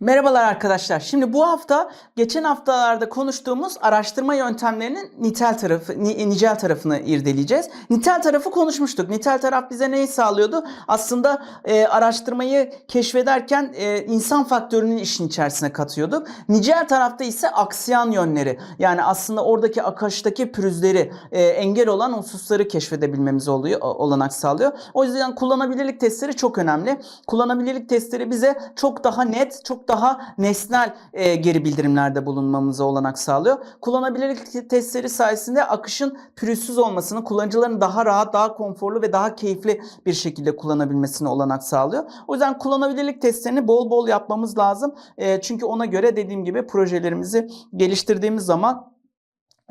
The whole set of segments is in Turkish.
Merhabalar arkadaşlar. Şimdi bu hafta geçen haftalarda konuştuğumuz araştırma yöntemlerinin nitel tarafı, ni- nicel tarafını irdeleyeceğiz. Nitel tarafı konuşmuştuk. Nitel taraf bize neyi sağlıyordu? Aslında e, araştırmayı keşfederken e, insan faktörünün işin içerisine katıyorduk. Nicel tarafta ise aksiyan yönleri yani aslında oradaki akıştaki pürüzleri e, engel olan hususları keşfedebilmemiz oluyor, olanak sağlıyor. O yüzden kullanabilirlik testleri çok önemli. Kullanabilirlik testleri bize çok daha net, çok daha nesnel e, geri bildirimlerde bulunmamıza olanak sağlıyor. Kullanabilirlik testleri sayesinde akışın pürüzsüz olmasını, kullanıcıların daha rahat, daha konforlu ve daha keyifli bir şekilde kullanabilmesine olanak sağlıyor. O yüzden kullanabilirlik testlerini bol bol yapmamız lazım. E, çünkü ona göre dediğim gibi projelerimizi geliştirdiğimiz zaman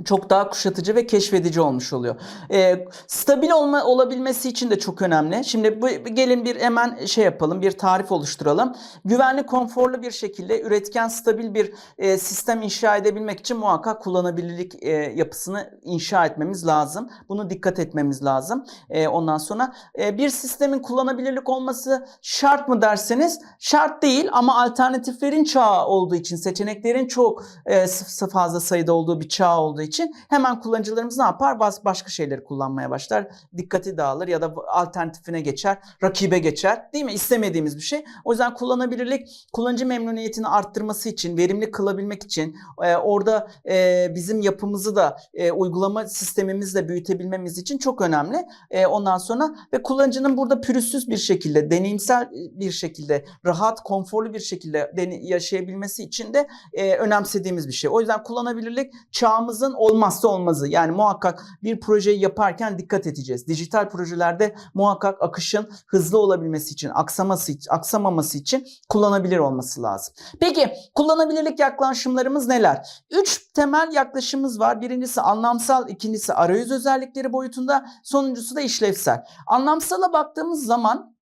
çok daha kuşatıcı ve keşfedici olmuş oluyor. Ee, stabil olma olabilmesi için de çok önemli. Şimdi bu, gelin bir hemen şey yapalım, bir tarif oluşturalım. Güvenli, konforlu bir şekilde üretken, stabil bir e, sistem inşa edebilmek için muhakkak kullanabilirlik e, yapısını inşa etmemiz lazım. Bunu dikkat etmemiz lazım. E, ondan sonra e, bir sistemin kullanabilirlik olması şart mı derseniz şart değil ama alternatiflerin çağı olduğu için seçeneklerin çok e, fazla sayıda olduğu bir çağ olduğu için hemen kullanıcılarımız ne yapar? Bas başka şeyleri kullanmaya başlar. Dikkati dağılır ya da alternatifine geçer, rakibe geçer. Değil mi? İstemediğimiz bir şey. O yüzden kullanabilirlik kullanıcı memnuniyetini arttırması için, verimli kılabilmek için e, orada e, bizim yapımızı da e, uygulama sistemimizle büyütebilmemiz için çok önemli. E, ondan sonra ve kullanıcının burada pürüzsüz bir şekilde, deneyimsel bir şekilde, rahat, konforlu bir şekilde yaşayabilmesi için de e, önemsediğimiz bir şey. O yüzden kullanabilirlik çağımızın olmazsa olmazı. Yani muhakkak bir projeyi yaparken dikkat edeceğiz. Dijital projelerde muhakkak akışın hızlı olabilmesi için, aksaması aksamaması için kullanabilir olması lazım. Peki kullanabilirlik yaklaşımlarımız neler? Üç temel yaklaşımımız var. Birincisi anlamsal, ikincisi arayüz özellikleri boyutunda, sonuncusu da işlevsel. Anlamsala baktığımız zaman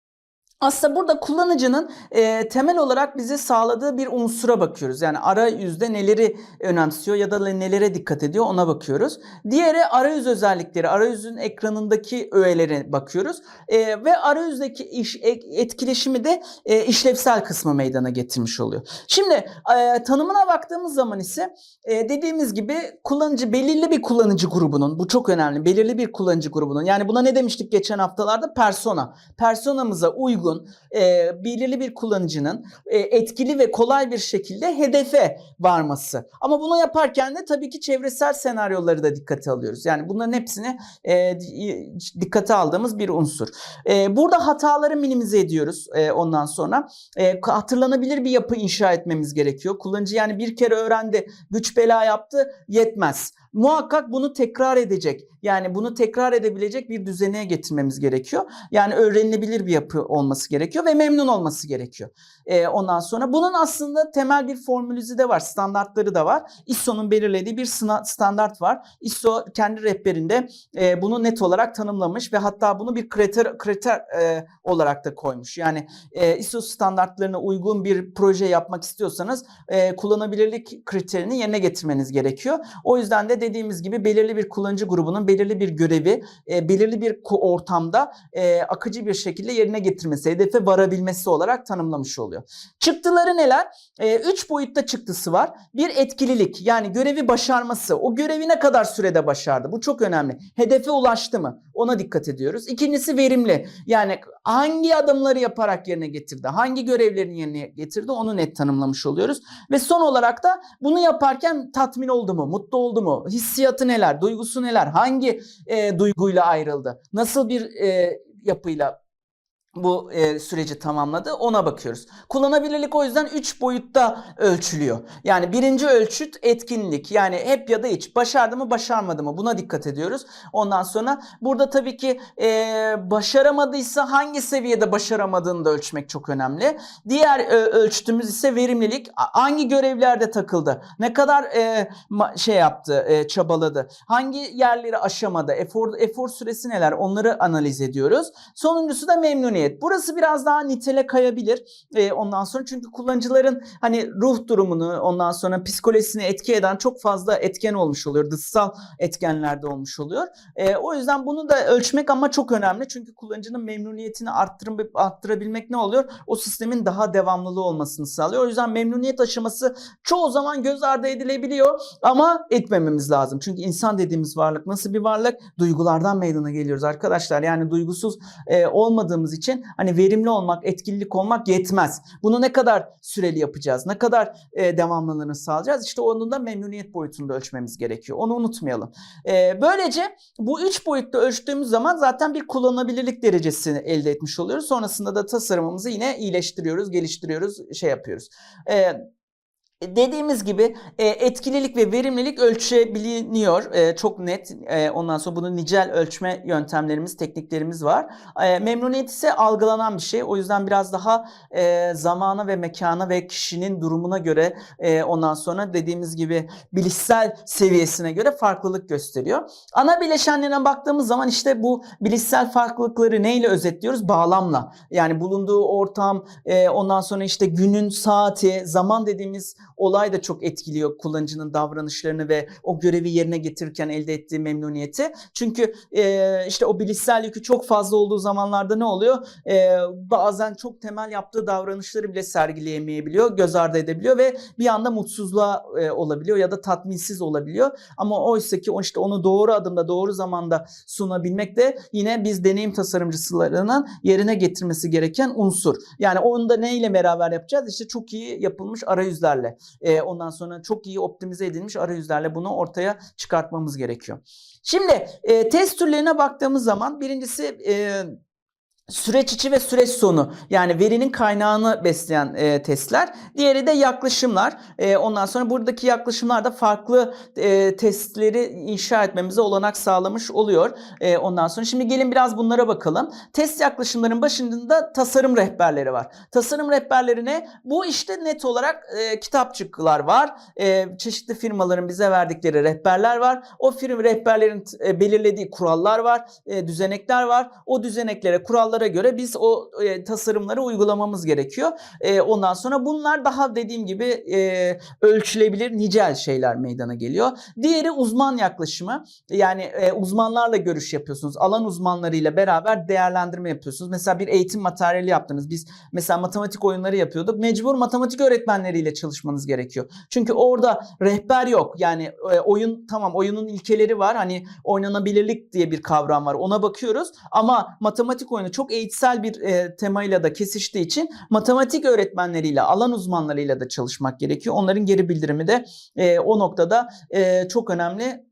aslında burada kullanıcının e, temel olarak bize sağladığı bir unsura bakıyoruz. Yani arayüzde neleri önemsiyor ya da nelere dikkat ediyor ona bakıyoruz. Diğeri arayüz özellikleri, arayüzün ekranındaki öğelere bakıyoruz. E, ve arayüzdeki iş, e- etkileşimi de e, işlevsel kısmı meydana getirmiş oluyor. Şimdi e, tanımına baktığımız zaman ise e, dediğimiz gibi kullanıcı belirli bir kullanıcı grubunun bu çok önemli belirli bir kullanıcı grubunun yani buna ne demiştik geçen haftalarda persona personamıza uygun e, belirli bir kullanıcının e, etkili ve kolay bir şekilde hedefe varması ama bunu yaparken de tabii ki çevresel senaryoları da dikkate alıyoruz yani bunların hepsini e, di- dikkate aldığımız bir unsur. E, burada hataları minimize ediyoruz e, ondan sonra e, hatırlanabilir bir yapı inşa etmemiz gerekiyor. Kullanıcı yani bir kere öğrendi, güç bela yaptı yetmez. Muhakkak bunu tekrar edecek. Yani bunu tekrar edebilecek bir düzeneye getirmemiz gerekiyor. Yani öğrenilebilir bir yapı olması gerekiyor ve memnun olması gerekiyor. E, ondan sonra bunun aslında temel bir formülüzü de var, standartları da var. ISO'nun belirlediği bir standart var. ISO kendi rehberinde e, bunu net olarak tanımlamış ve hatta bunu bir kriter kriter e, olarak da koymuş. Yani e, ISO standartlarına uygun bir proje yapmak istiyorsanız e, kullanabilirlik kriterini yerine getirmeniz gerekiyor. O yüzden de dediğimiz gibi belirli bir kullanıcı grubunun belirli bir görevi, e, belirli bir ortamda e, akıcı bir şekilde yerine getirmesi, hedefe varabilmesi olarak tanımlamış oluyor. Çıktıları neler? E, üç boyutta çıktısı var. Bir etkililik yani görevi başarması. O görevi ne kadar sürede başardı? Bu çok önemli. Hedefe ulaştı mı? Ona dikkat ediyoruz. İkincisi verimli. Yani hangi adımları yaparak yerine getirdi? Hangi görevlerini yerine getirdi? Onu net tanımlamış oluyoruz. Ve son olarak da bunu yaparken tatmin oldu mu? Mutlu oldu mu? Hissiyatı neler? Duygusu neler? Hangi e, duyguyla ayrıldı? Nasıl bir e, yapıyla bu e, süreci tamamladı ona bakıyoruz. Kullanabilirlik o yüzden 3 boyutta ölçülüyor. Yani birinci ölçüt etkinlik yani hep ya da hiç başardı mı başarmadı mı buna dikkat ediyoruz. Ondan sonra burada tabii ki e, başaramadıysa hangi seviyede başaramadığını da ölçmek çok önemli. Diğer e, ölçütümüz ise verimlilik hangi görevlerde takıldı ne kadar e, şey yaptı e, çabaladı hangi yerleri aşamadı efor, efor süresi neler onları analiz ediyoruz. Sonuncusu da memnuniyet. Memnuniyet. Burası biraz daha nitele kayabilir. E, ondan sonra çünkü kullanıcıların hani ruh durumunu ondan sonra psikolojisini etki eden çok fazla etken olmuş oluyor. Dışsal etkenlerde olmuş oluyor. E, o yüzden bunu da ölçmek ama çok önemli. Çünkü kullanıcının memnuniyetini arttırıp arttırabilmek ne oluyor? O sistemin daha devamlılığı olmasını sağlıyor. O yüzden memnuniyet aşaması çoğu zaman göz ardı edilebiliyor ama etmememiz lazım. Çünkü insan dediğimiz varlık nasıl bir varlık? Duygulardan meydana geliyoruz arkadaşlar. Yani duygusuz e, olmadığımız için hani verimli olmak, etkinlik olmak yetmez. Bunu ne kadar süreli yapacağız? Ne kadar e, devamlılığını sağlayacağız? İşte onun da memnuniyet boyutunda ölçmemiz gerekiyor. Onu unutmayalım. E, böylece bu üç boyutta ölçtüğümüz zaman zaten bir kullanılabilirlik derecesini elde etmiş oluyoruz. Sonrasında da tasarımımızı yine iyileştiriyoruz, geliştiriyoruz, şey yapıyoruz. E, Dediğimiz gibi e, etkililik ve verimlilik ölçebiliniyor. E, çok net. E, ondan sonra bunun nicel ölçme yöntemlerimiz, tekniklerimiz var. Memnuniyet ise algılanan bir şey. O yüzden biraz daha zamana ve mekana ve kişinin durumuna göre ondan sonra dediğimiz gibi bilişsel seviyesine göre farklılık gösteriyor. Ana bileşenlerine baktığımız zaman işte bu bilişsel farklılıkları neyle özetliyoruz? Bağlamla. Yani bulunduğu ortam, ondan sonra işte günün saati, zaman dediğimiz olay da çok etkiliyor kullanıcının davranışlarını ve o görevi yerine getirirken elde ettiği memnuniyeti. Çünkü e, işte o bilişsel yükü çok fazla olduğu zamanlarda ne oluyor? E, bazen çok temel yaptığı davranışları bile sergileyemeyebiliyor, göz ardı edebiliyor ve bir anda mutsuzluğa e, olabiliyor ya da tatminsiz olabiliyor. Ama oysa ki işte onu doğru adımda, doğru zamanda sunabilmek de yine biz deneyim tasarımcılarının yerine getirmesi gereken unsur. Yani onu da neyle beraber yapacağız? İşte çok iyi yapılmış arayüzlerle. E, ondan sonra çok iyi optimize edilmiş arayüzlerle bunu ortaya çıkartmamız gerekiyor. Şimdi e, test türlerine baktığımız zaman birincisi e, süreç içi ve süreç sonu yani verinin kaynağını besleyen e, testler. Diğeri de yaklaşımlar. E, ondan sonra buradaki yaklaşımlar da farklı e, testleri inşa etmemize olanak sağlamış oluyor. E, ondan sonra şimdi gelin biraz bunlara bakalım. Test yaklaşımların başında tasarım rehberleri var. Tasarım rehberlerine bu işte net olarak e, kitapçıklar var. E, çeşitli firmaların bize verdikleri rehberler var. O firma rehberlerin e, belirlediği kurallar var, e, düzenekler var. O düzeneklere, kurallara göre biz o e, tasarımları uygulamamız gerekiyor. E, ondan sonra bunlar daha dediğim gibi e, ölçülebilir nicel şeyler meydana geliyor. Diğeri uzman yaklaşımı. Yani e, uzmanlarla görüş yapıyorsunuz. Alan uzmanlarıyla beraber değerlendirme yapıyorsunuz. Mesela bir eğitim materyali yaptınız. Biz mesela matematik oyunları yapıyorduk. Mecbur matematik öğretmenleriyle çalışmanız gerekiyor. Çünkü orada rehber yok. Yani e, oyun tamam oyunun ilkeleri var. Hani oynanabilirlik diye bir kavram var. Ona bakıyoruz. Ama matematik oyunu çok eğitsel bir e, temayla da kesiştiği için matematik öğretmenleriyle, alan uzmanlarıyla da çalışmak gerekiyor. Onların geri bildirimi de e, o noktada e, çok önemli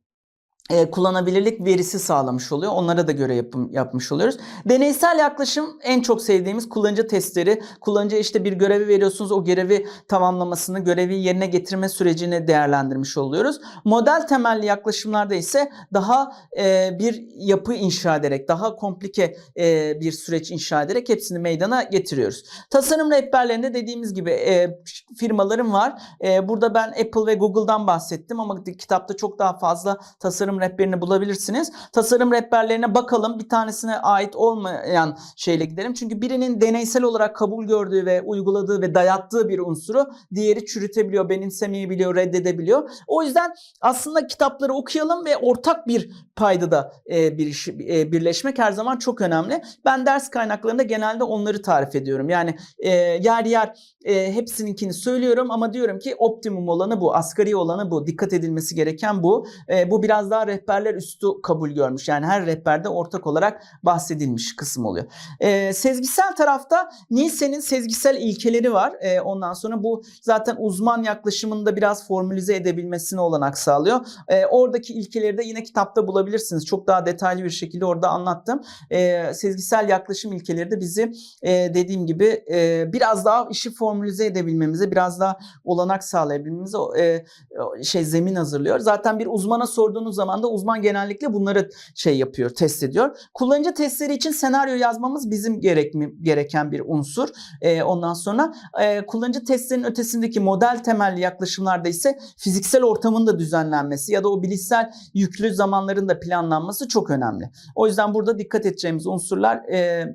e, kullanabilirlik verisi sağlamış oluyor. Onlara da göre yapım, yapmış oluyoruz. Deneysel yaklaşım en çok sevdiğimiz kullanıcı testleri. Kullanıcı işte bir görevi veriyorsunuz. O görevi tamamlamasını, görevi yerine getirme sürecini değerlendirmiş oluyoruz. Model temelli yaklaşımlarda ise daha e, bir yapı inşa ederek, daha komplike e, bir süreç inşa ederek hepsini meydana getiriyoruz. Tasarım rehberlerinde dediğimiz gibi e, firmalarım var. E, burada ben Apple ve Google'dan bahsettim ama kitapta çok daha fazla tasarım rehberini bulabilirsiniz. Tasarım rehberlerine bakalım. Bir tanesine ait olmayan şeyle gidelim. Çünkü birinin deneysel olarak kabul gördüğü ve uyguladığı ve dayattığı bir unsuru diğeri çürütebiliyor, benimsemeyebiliyor, reddedebiliyor. O yüzden aslında kitapları okuyalım ve ortak bir paydada e, e, birleşmek her zaman çok önemli. Ben ders kaynaklarında genelde onları tarif ediyorum. Yani e, yer yer e, hepsininkini söylüyorum ama diyorum ki optimum olanı bu, asgari olanı bu, dikkat edilmesi gereken bu. E, bu biraz daha rehberler üstü kabul görmüş. Yani her rehberde ortak olarak bahsedilmiş kısım oluyor. E, sezgisel tarafta Nielsen'in sezgisel ilkeleri var. E, ondan sonra bu zaten uzman yaklaşımında biraz formülize edebilmesine olanak sağlıyor. E, oradaki ilkeleri de yine kitapta bulabilirsiniz. Çok daha detaylı bir şekilde orada anlattım. E, sezgisel yaklaşım ilkeleri de bizi e, dediğim gibi e, biraz daha işi formülize edebilmemize, biraz daha olanak sağlayabilmemize e, şey zemin hazırlıyor. Zaten bir uzmana sorduğunuz zaman da uzman genellikle bunları şey yapıyor, test ediyor. Kullanıcı testleri için senaryo yazmamız bizim gerek, gereken bir unsur. E, ondan sonra e, kullanıcı testlerinin ötesindeki model temelli yaklaşımlarda ise fiziksel ortamın da düzenlenmesi ya da o bilişsel yüklü zamanların da planlanması çok önemli. O yüzden burada dikkat edeceğimiz unsurlar e,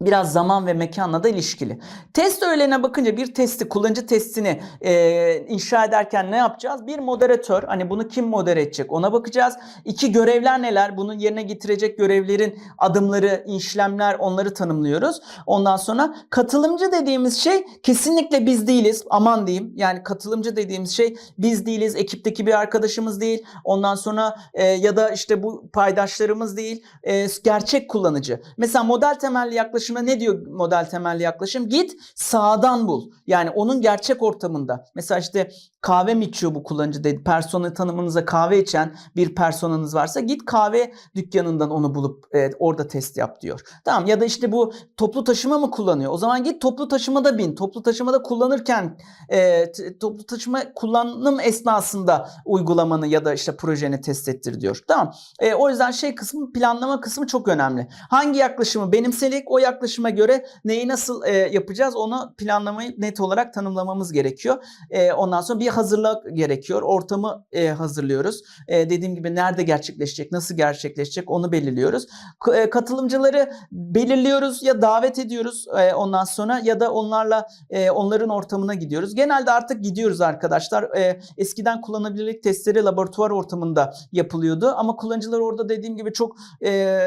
biraz zaman ve mekanla da ilişkili. Test öğelerine bakınca bir testi, kullanıcı testini e, inşa ederken ne yapacağız? Bir moderatör, hani bunu kim modere edecek ona bakacağız. İki görevler neler? Bunun yerine getirecek görevlerin adımları, işlemler onları tanımlıyoruz. Ondan sonra katılımcı dediğimiz şey kesinlikle biz değiliz. Aman diyeyim. Yani katılımcı dediğimiz şey biz değiliz. Ekipteki bir arkadaşımız değil. Ondan sonra e, ya da işte bu paydaşlarımız değil. E, gerçek kullanıcı. Mesela model temelli yaklaşımda ne diyor model temelli yaklaşım? Git sağdan bul. Yani onun gerçek ortamında. Mesela işte kahve mi içiyor bu kullanıcı dedi. Persona tanımınıza kahve içen bir personanız varsa git kahve dükkanından onu bulup e, orada test yap diyor. Tamam ya da işte bu toplu taşıma mı kullanıyor? O zaman git toplu taşımada bin. Toplu taşımada kullanırken e, toplu taşıma kullanım esnasında uygulamanı ya da işte projeni test ettir diyor. Tamam. E, o yüzden şey kısmı planlama kısmı çok önemli. Hangi yaklaşımı benimsedik o yaklaşıma göre neyi nasıl e, yapacağız onu planlamayı net olarak tanımlamamız gerekiyor. E, ondan sonra bir hazırlık gerekiyor. Ortamı e, hazırlıyoruz. E, dediğim gibi nerede gerçekleşecek, nasıl gerçekleşecek onu belirliyoruz. K- e, katılımcıları belirliyoruz ya davet ediyoruz e, ondan sonra ya da onlarla e, onların ortamına gidiyoruz. Genelde artık gidiyoruz arkadaşlar. E, eskiden kullanılabilirlik testleri laboratuvar ortamında yapılıyordu ama kullanıcılar orada dediğim gibi çok e,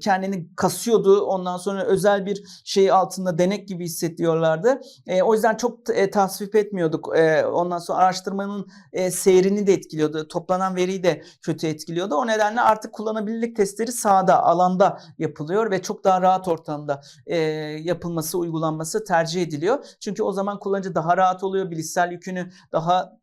kendini kasıyordu. Ondan sonra özel bir şey altında denek gibi hissediyorlardı. E, o yüzden çok e, tasvip etmiyorduk. E, ondan sonra araştırmanın e, seyrini de etkiliyordu. Toplanan veriyi de kötü etkiliyordu. O nedenle artık kullanılabilirlik testleri sahada, alanda yapılıyor ve çok daha rahat ortamda e, yapılması, uygulanması tercih ediliyor. Çünkü o zaman kullanıcı daha rahat oluyor. Bilişsel yükünü daha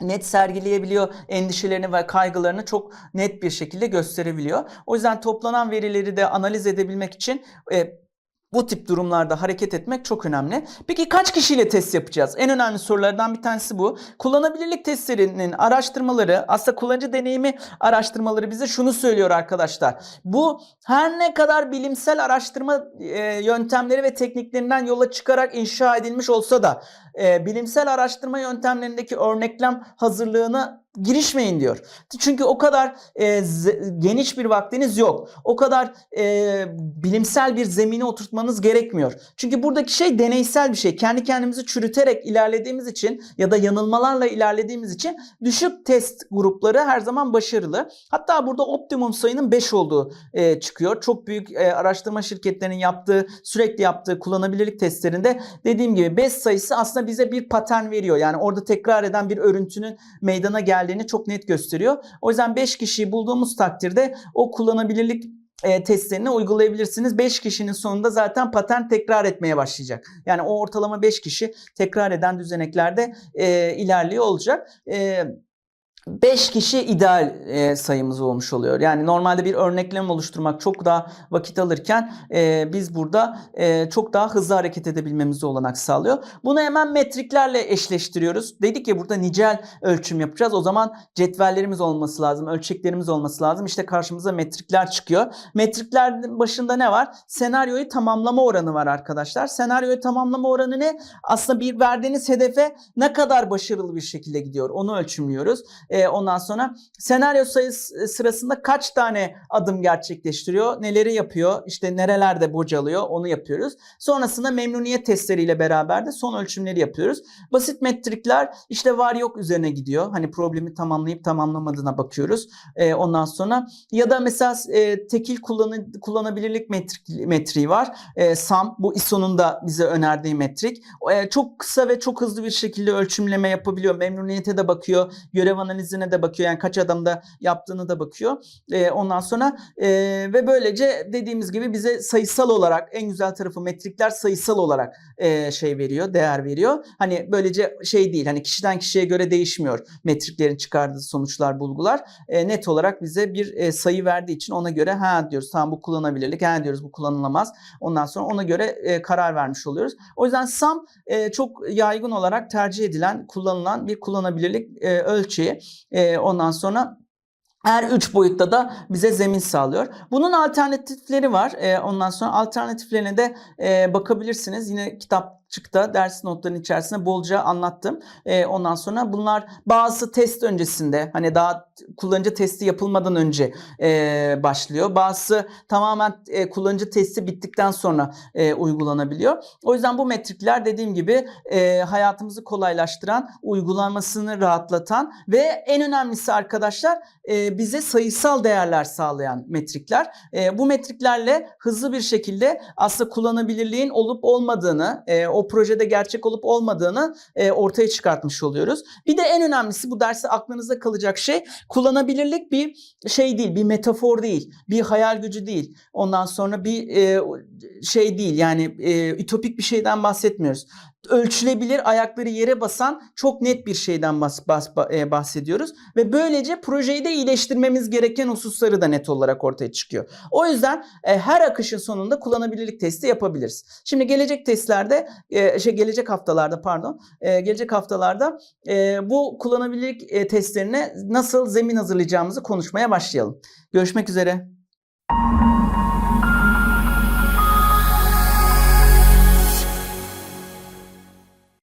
net sergileyebiliyor. Endişelerini ve kaygılarını çok net bir şekilde gösterebiliyor. O yüzden toplanan verileri de analiz edebilmek için e, bu tip durumlarda hareket etmek çok önemli. Peki kaç kişiyle test yapacağız? En önemli sorulardan bir tanesi bu. Kullanabilirlik testlerinin araştırmaları, aslında kullanıcı deneyimi araştırmaları bize şunu söylüyor arkadaşlar. Bu her ne kadar bilimsel araştırma e, yöntemleri ve tekniklerinden yola çıkarak inşa edilmiş olsa da e, bilimsel araştırma yöntemlerindeki örneklem hazırlığına girişmeyin diyor. Çünkü o kadar e, geniş bir vaktiniz yok. O kadar e, bilimsel bir zemine oturtmanız gerekmiyor. Çünkü buradaki şey deneysel bir şey. Kendi kendimizi çürüterek ilerlediğimiz için ya da yanılmalarla ilerlediğimiz için düşük test grupları her zaman başarılı. Hatta burada optimum sayının 5 olduğu e, çıkıyor. Çok büyük e, araştırma şirketlerinin yaptığı, sürekli yaptığı kullanabilirlik testlerinde dediğim gibi 5 sayısı aslında bize bir patern veriyor. Yani orada tekrar eden bir örüntünün meydana geldiğini çok net gösteriyor. O yüzden 5 kişiyi bulduğumuz takdirde o kullanabilirlik e, testlerini uygulayabilirsiniz. 5 kişinin sonunda zaten patern tekrar etmeye başlayacak. Yani o ortalama 5 kişi tekrar eden düzeneklerde e, ilerliyor olacak. E, 5 kişi ideal e, sayımız olmuş oluyor. Yani normalde bir örneklem oluşturmak çok daha vakit alırken e, biz burada e, çok daha hızlı hareket edebilmemize olanak sağlıyor. Bunu hemen metriklerle eşleştiriyoruz. Dedik ya burada nicel ölçüm yapacağız. O zaman cetvellerimiz olması lazım, ölçeklerimiz olması lazım. İşte karşımıza metrikler çıkıyor. Metriklerin başında ne var? Senaryoyu tamamlama oranı var arkadaşlar. Senaryoyu tamamlama oranı ne? Aslında bir verdiğiniz hedefe ne kadar başarılı bir şekilde gidiyor onu ölçümlüyoruz. E, ondan sonra senaryo sayısı sırasında kaç tane adım gerçekleştiriyor, neleri yapıyor, işte nerelerde bocalıyor onu yapıyoruz. Sonrasında memnuniyet testleriyle beraber de son ölçümleri yapıyoruz. Basit metrikler işte var yok üzerine gidiyor. Hani problemi tamamlayıp tamamlamadığına bakıyoruz. E, ondan sonra ya da mesela e, tekil kullanı, kullanabilirlik metrik, metriği var. E, SAM bu ISO'nun da bize önerdiği metrik. E, çok kısa ve çok hızlı bir şekilde ölçümleme yapabiliyor. Memnuniyete de bakıyor. Görev analizine de bakıyor. Yani kaç adamda yaptığını da bakıyor. E, ondan sonra e, ve böylece dediğimiz gibi bize sayısal olarak en güzel tarafı metrikler sayısal olarak e, şey veriyor, değer veriyor. Hani böylece şey değil. Hani kişiden kişiye göre değişmiyor metriklerin çıkardığı sonuçlar, bulgular. E, net olarak bize bir e, sayı verdiği için ona göre ha diyoruz tamam bu kullanabilirlik, ha diyoruz bu kullanılamaz. Ondan sonra ona göre e, karar vermiş oluyoruz. O yüzden SAM e, çok yaygın olarak tercih edilen, kullanılan bir kullanabilirlik e, ölçeği. E, ondan sonra her üç boyutta da bize zemin sağlıyor. Bunun alternatifleri var. E, ondan sonra alternatiflerine de e, bakabilirsiniz. Yine kitap açıkta ders notlarının içerisinde bolca anlattım. E, ondan sonra bunlar bazı test öncesinde hani daha kullanıcı testi yapılmadan önce e, başlıyor. Bazısı tamamen e, kullanıcı testi bittikten sonra e, uygulanabiliyor. O yüzden bu metrikler dediğim gibi e, hayatımızı kolaylaştıran, uygulamasını rahatlatan ve en önemlisi arkadaşlar e, bize sayısal değerler sağlayan metrikler. E, bu metriklerle hızlı bir şekilde aslında kullanabilirliğin olup olmadığını, e, projede gerçek olup olmadığını e, ortaya çıkartmış oluyoruz. Bir de en önemlisi bu derste aklınızda kalacak şey kullanabilirlik bir şey değil, bir metafor değil, bir hayal gücü değil. Ondan sonra bir e, şey değil yani e, ütopik bir şeyden bahsetmiyoruz. Ölçülebilir, ayakları yere basan çok net bir şeyden bas, bas, ba- e, bahsediyoruz. Ve böylece projeyi de iyileştirmemiz gereken hususları da net olarak ortaya çıkıyor. O yüzden e, her akışın sonunda kullanabilirlik testi yapabiliriz. Şimdi gelecek testlerde, e, şey gelecek haftalarda pardon, e, gelecek haftalarda e, bu kullanabilirlik e, testlerine nasıl zemin hazırlayacağımızı konuşmaya başlayalım. Görüşmek üzere.